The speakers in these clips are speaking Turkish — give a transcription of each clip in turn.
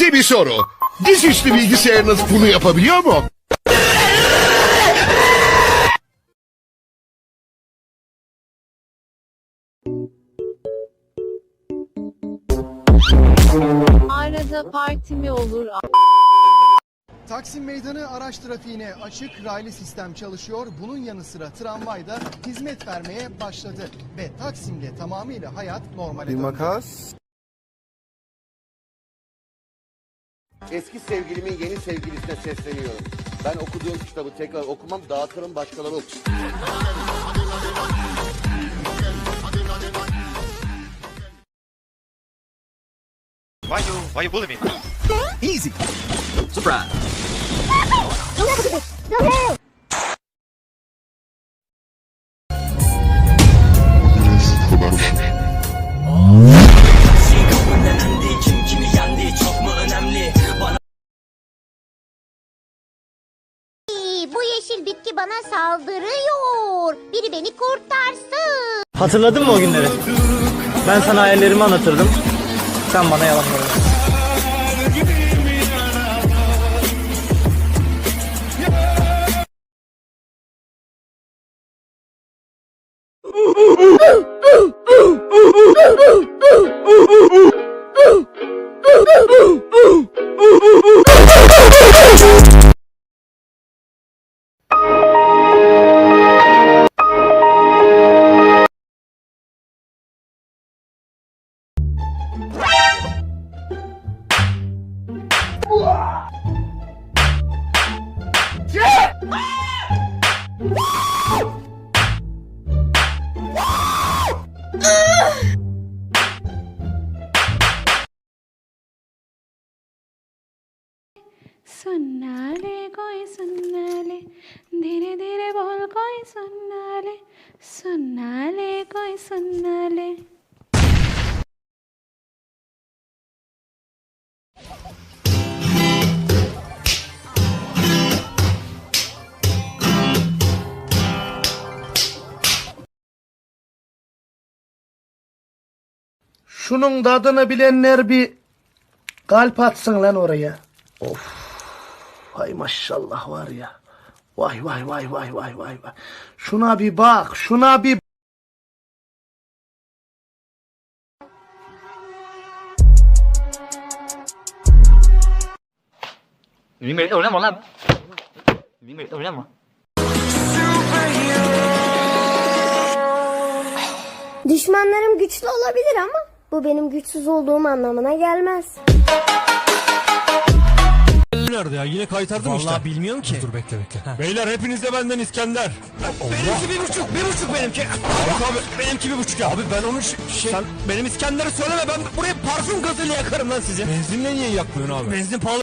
Size bir soru. Dizüstü bilgisayarınız bunu yapabiliyor mu? Arada parti mi olur? Taksim Meydanı araç trafiğine açık raylı sistem çalışıyor. Bunun yanı sıra tramvay da hizmet vermeye başladı. Ve Taksim'de tamamıyla hayat normale Bir döndü. makas. Eski sevgilimin yeni sevgilisine sesleniyorum. Ben okuduğum kitabı tekrar okumam, dağıtırım başkaları okusun. Why you why you bully me? Easy. Surprise. Bitki bana saldırıyor. Biri beni kurtarsın. Hatırladın mı o günleri? Ben sana hayallerimi anlatırdım. Sen bana yalanları. സുന്നാലെ കോയ് സുന്നാലെ ധീരെ ധീരെ ബോൾ കോയ് സുന്നാലെ സുന്നാലെ കോയ് സുന്നാലെ Şunun tadını bilenler bir kalp atsın lan oraya. Of. Hay maşallah var ya. Vay vay vay vay vay vay vay. Şuna bir bak, şuna bir Düşmanlarım güçlü olabilir ama bu benim güçsüz olduğum anlamına gelmez. Nerede ya? Yine kaytardım işte. Vallahi bilmiyorum ki. Dur bekle bekle. Beyler hepinize benden İskender. Benimki bir buçuk, bir buçuk benimki. Yok abi, benimki bir buçuk ya. Abi ben onu şey... Sen benim İskender'i söyleme, ben buraya parfüm gazıyla yakarım lan sizi. Benzinle niye yakmıyorsun abi? Benzin pahalı.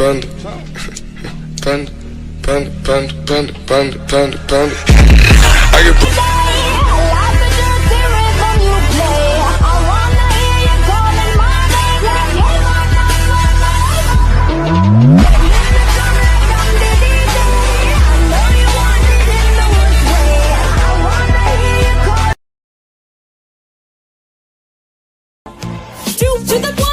panda, panda, panda, panda, panda, panda, panda, panda. I get. To the point.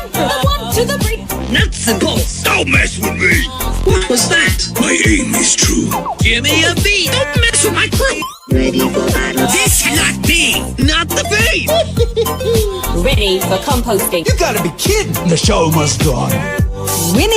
Nuts and. Don't mess with me. What was that? My aim is true. Give me a beat. Don't mess with my crew. Ready for battle. This cannot be. Not the beat. Ready for composting. You gotta be kidding. The show must go on. Winning.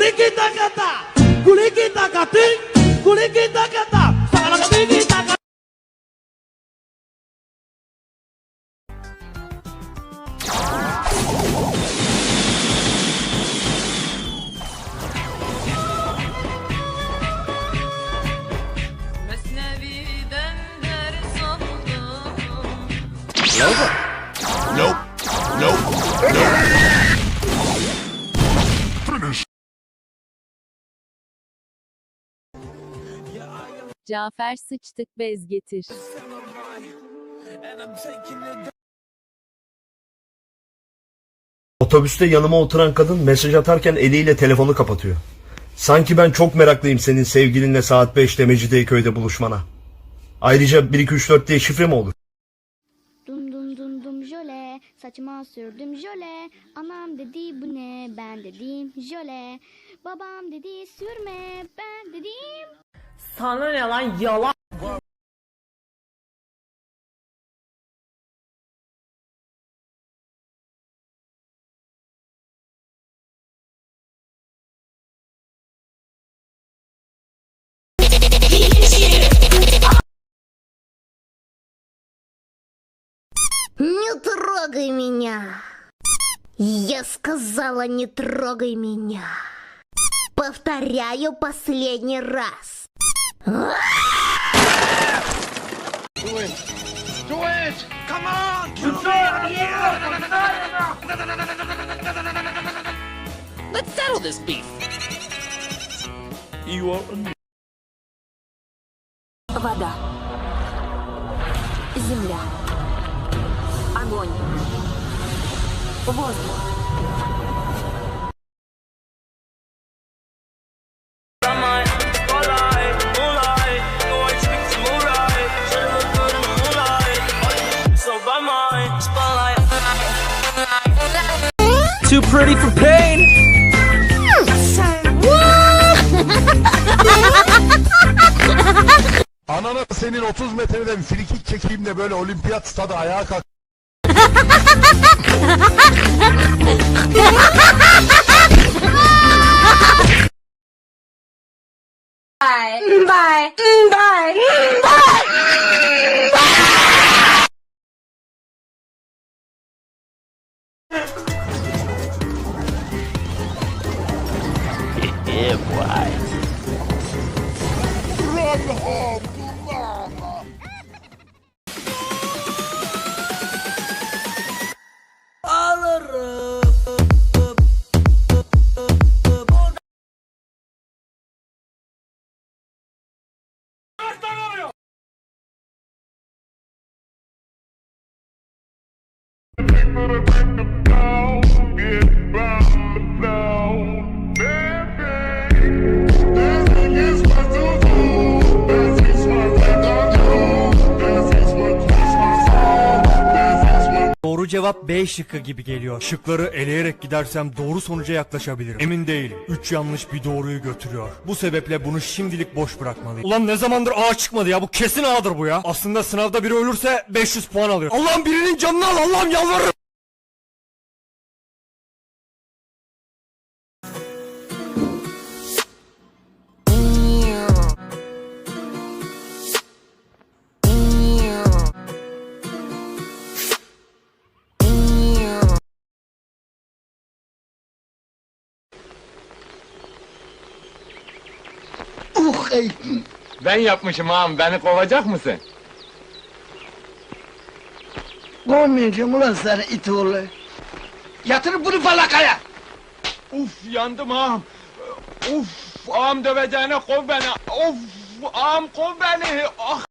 Kuliki takata, kuliki takatin, kuliki takatin. Cafer sıçtık bez getir. Otobüste yanıma oturan kadın mesaj atarken eliyle telefonu kapatıyor. Sanki ben çok meraklıyım senin sevgilinle saat 5'te Mecidiyeköy'de buluşmana. Ayrıca 1 2 3 4 diye şifre mi olur? dum dum dum dum jöle. Saçıma sürdüm jöle. Anam dedi bu ne? Ben dedim jöle. Babam dedi sürme. Ben dedim Sana ne lan yalan. Не трогай меня. Я сказала, не трогай меня. Повторяю последний раз. Let's settle this beef. Вода. Земля. Огонь. Воздух. Pretty for pain. Anana senin 30 metreden frikik çekeyim de böyle olimpiyat stadı ayağa kalk. Yeah, boy. Run home to mama. All around. Cevap B şıkkı gibi geliyor. Şıkları eleyerek gidersem doğru sonuca yaklaşabilirim. Emin değilim. 3 yanlış bir doğruyu götürüyor. Bu sebeple bunu şimdilik boş bırakmalıyım. Ulan ne zamandır A çıkmadı ya? Bu kesin A'dır bu ya. Aslında sınavda biri ölürse 500 puan alıyor. Allah'ım birinin canını al. Allah'ım yalvarırım. Ben yapmışım ağam beni kovacak mısın? Kovmayacağım ulan seni it oğlu. Yatır bunu falakaya. Uf yandım ağam. Uf ağam döveceğine kov beni. Of ağam kov beni. Ah.